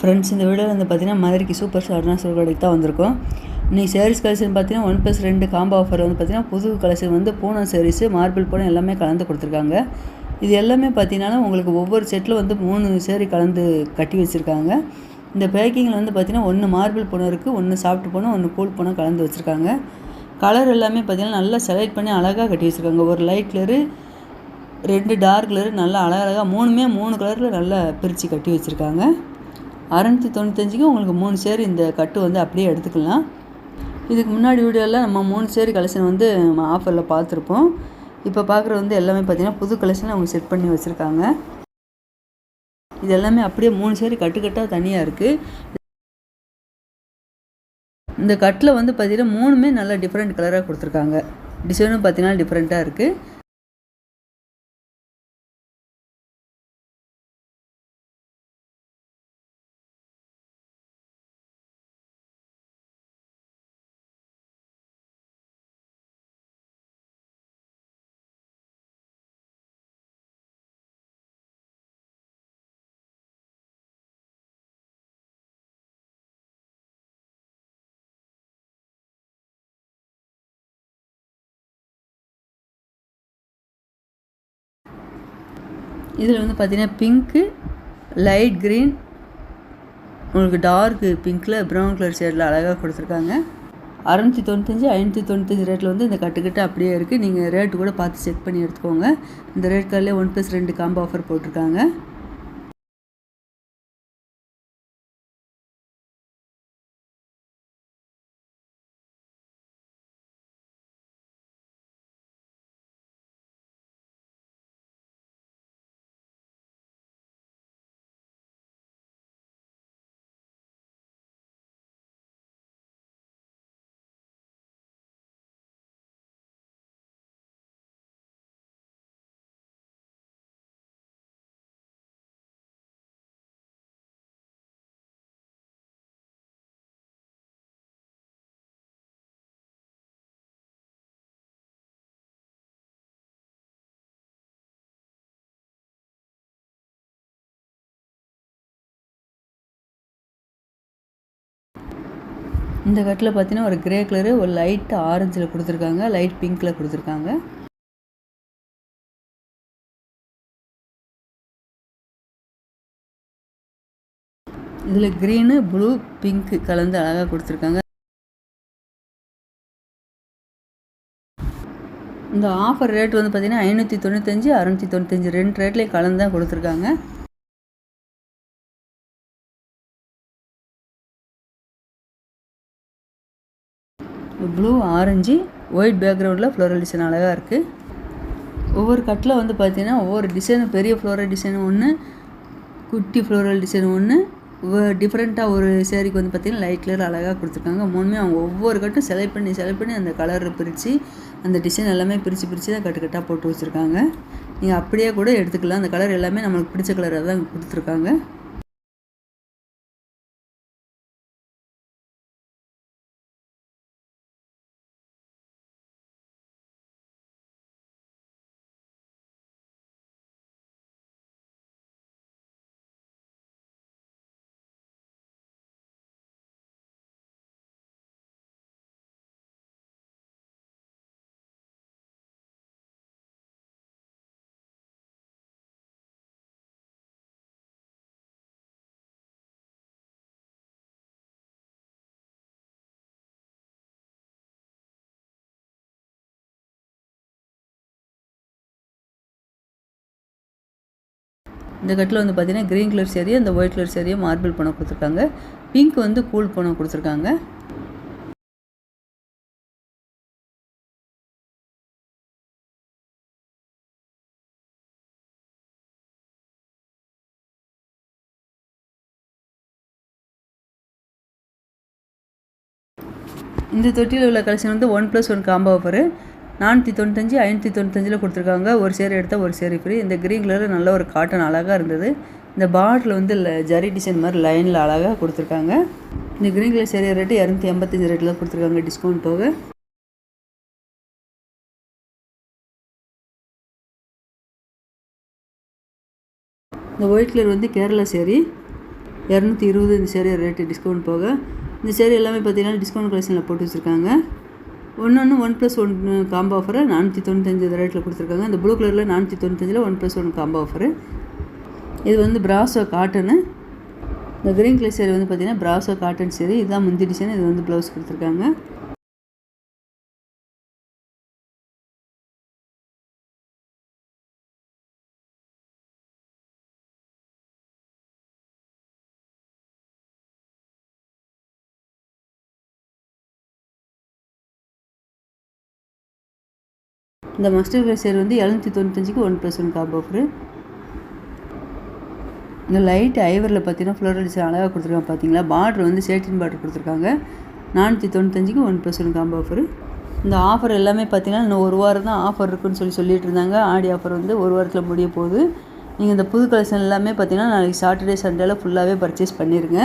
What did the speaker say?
Friends இந்த வீடியோவில் வந்து பார்த்தீங்கன்னா மதுரைக்கு சூப்பர் ஸ்டார்னா சொல் தான் வந்திருக்கோம். இன்னைக்கு சேரீஸ் கலெக்ஷன் பார்த்தீங்கன்னா ஒன் ப்ளஸ் ரெண்டு காம்போ ஆஃபர் வந்து பார்த்தீங்கன்னா புது கலெக்ஷன் வந்து பூனம் சேரீஸு மார்பிள் பூனம் எல்லாமே கலந்து கொடுத்துருக்காங்க. இது எல்லாமே பார்த்தீங்கன்னா உங்களுக்கு ஒவ்வொரு செட்டில் வந்து மூணு சேரீ கலந்து கட்டி வச்சுருக்காங்க. இந்த பேக்கிங்கில் வந்து பார்த்திங்கன்னா ஒன்று மார்பிள் பூனம் இருக்குது ஒன்று சாஃப்ட் பூனம் ஒன்று கூல் பூனம் கலந்து வச்சுருக்காங்க. கலர் எல்லாமே பார்த்தீங்கன்னா நல்லா செலக்ட் பண்ணி அழகாக கட்டி வச்சுருக்காங்க. ஒரு லைட் கலரு ரெண்டு டார்க் கலரு நல்லா அழகழகாக மூணுமே மூணு கலரில் நல்லா பிரித்து கட்டி வச்சுருக்காங்க. அறநூற்றி தொண்ணூத்தஞ்சுக்கு உங்களுக்கு மூணு சேர் இந்த கட்டு வந்து அப்படியே எடுத்துக்கலாம். இதுக்கு முன்னாடி வீடியோவில் நம்ம மூணு சேரி கலெக்ஷன் வந்து ஆஃபரில் பார்த்துருப்போம். இப்போ பார்க்குறது வந்து எல்லாமே பார்த்திங்கன்னா புது கலெக்ஷன் அவங்க செட் பண்ணி வச்சுருக்காங்க. இது எல்லாமே அப்படியே மூணு சேரி கட்டுக்கட்டாக தனியாக இருக்குது இந்த கட்டில் வந்து பார்த்திங்கன்னா மூணுமே நல்லா டிஃப்ரெண்ட் கலராக கொடுத்துருக்காங்க. டிசைனும் பார்த்தீங்கன்னா டிஃப்ரெண்ட்டாக இருக்குது இதில் வந்து பார்த்தீங்கன்னா பிங்க்கு லைட் க்ரீன் உங்களுக்கு டார்க் பிங்க்கில் ப்ரௌன் கலர் ஷேடில் அழகாக கொடுத்துருக்காங்க. அறநூற்றி தொண்ணூத்தஞ்சு ஐநூற்றி தொண்ணூத்தஞ்சு ரேட்டில் வந்து இந்த கட்டுக்கிட்ட அப்படியே இருக்குது நீங்கள் ரேட்டு கூட பார்த்து செக் பண்ணி எடுத்துக்கோங்க. இந்த ரேட் கார்டில் ஒன் ப்ளஸ் ரெண்டு காம்போ ஆஃபர் போட்டிருக்காங்க. இந்த கட்டில் பார்த்தீங்கன்னா ஒரு கிரே கலரு ஒரு லைட் ஆரஞ்சில் கொடுத்துருக்காங்க. லைட் பிங்க்கில் கொடுத்துருக்காங்க. இதில் க்ரீனு ப்ளூ பிங்க்கு கலந்து அழகாக கொடுத்துருக்காங்க. இந்த ஆஃபர் ரேட் வந்து பார்த்தீங்கன்னா ஐநூற்றி தொண்ணூத்தஞ்சு அறநூற்றி தொண்ணூத்தஞ்சு. ரெண்டு ரேட்லேயும் கலந்து தான் கொடுத்துருக்காங்க. ப்ளூ ஆரஞ்சு ஒயிட் பேக்ரவுண்டில் ஃப்ளோரல் டிசைன் அழகாக இருக்குது ஒவ்வொரு கட்டில் வந்து பார்த்தீங்கன்னா ஒவ்வொரு டிசைனும் பெரிய ஃப்ளோரல் டிசைன் ஒன்று குட்டி ஃப்ளோரல் டிசைன் ஒன்று டிஃப்ரெண்ட்டாக ஒரு சேரீக்கு வந்து பார்த்திங்கன்னா லைட் கலர் அழகாக கொடுத்துருக்காங்க. மூணுமே அவங்க ஒவ்வொரு கட்டும் செலக்ட் பண்ணி செலக்ட் பண்ணி அந்த கலர் பிரித்து அந்த டிசைன் எல்லாமே பிரித்து பிரித்து தான் கட்டு கட்டாக போட்டு வச்சுருக்காங்க. நீங்கள் அப்படியே கூட எடுத்துக்கலாம். அந்த கலர் எல்லாமே நம்மளுக்கு பிடிச்ச கலராக தான் கொடுத்துருக்காங்க. இந்த கட்டில் வந்து பார்த்தீங்கன்னா க்ரீன் கலர் சேரீ அந்த ஒயிட் கலர் சேரீயை மார்பிள் பணம் கொடுத்துருக்காங்க. பிங்க் வந்து கூல் பணம் கொடுத்துருக்காங்க. இந்த தொட்டியில் உள்ள கலெக்ஷன் வந்து one plus one combo offer நானூற்றி தொண்ணூத்தஞ்சு ஐநூற்றி தொண்ணூத்தஞ்சில் கொடுத்துருக்காங்க. ஒரு சேர் எடுத்தால் ஒரு சேர் ஃப்ரீ இந்த க்ரீன் கலரில் நல்ல ஒரு காட்டன் அழகாக இருந்தது. இந்த பாட்டில் வந்து ஜரி டிசைன் மாதிரி லைனில் அழகாக கொடுத்துருக்காங்க. இந்த க்ரீன் கலர் சேரீ ரேட்டு இரநூத்தி எண்பத்தஞ்சு ரேட்டில் கொடுத்துருக்காங்க டிஸ்கவுண்ட் போக. இந்த ஒயிட் கலர் வந்து கேரளா சேரீ. இரநூத்தி இருபது இந்த சேரீ ரேட்டு டிஸ்கவுண்ட் போக. இந்த சேரீ எல்லாமே பார்த்தீங்கன்னா டிஸ்கவுண்ட் கலெக்ஷனில் போட்டு வச்சுருக்காங்க. ஒன்று ஒன்று ஒன் ப்ளஸ் ஒன் காம்போ ஆஃபரை நானூற்றி தொண்ணூத்தஞ்சு ரேட்டில் கொடுத்துருக்காங்க. இந்த ப்ளூ கலரில் நானூற்றி தொண்ணூத்தஞ்சில் one plus one combo offer இது வந்து பிராசோ காட்டனு இந்த க்ரீன் கலர் சேரீ வந்து பார்த்திங்கன்னா பிராசோ காட்டன் சேரீ இதுதான் முந்தி டிசைன் இது வந்து ப்ளவுஸ் கொடுத்துருக்காங்க. இந்த மஸ்டர் கலர் சேர் வந்து எழுநூற்றி தொண்ணூத்தஞ்சுக்கு one plus one combo offer இந்த லைட் ஐவரில் பார்த்தீங்கன்னா ஃப்ளோரல் டிசைன் அழகாக கொடுத்துருக்காங்க பார்த்தீங்களா பார்டர் வந்து சேட்டின் பார்டர் கொடுத்துருக்காங்க. நானூற்றி தொண்ணூத்தஞ்சுக்கு one plus one combo offer இந்த ஆஃபர் எல்லாமே பார்த்தீங்கன்னா இன்னும் ஒரு வாரம் தான் ஆஃபர் இருக்குன்னு சொல்லி சொல்லிட்டு இருந்தாங்க. ஆடி ஆஃபர் வந்து ஒரு வாரத்தில் முடிய போகுது. நீங்கள் இந்த புது கலெக்ஷன் எல்லாமே பார்த்தீங்கன்னா நாளைக்கு சாட்டர்டே சண்டேல ஃபுல்லாகவே பர்ச்சேஸ் பண்ணிடுங்க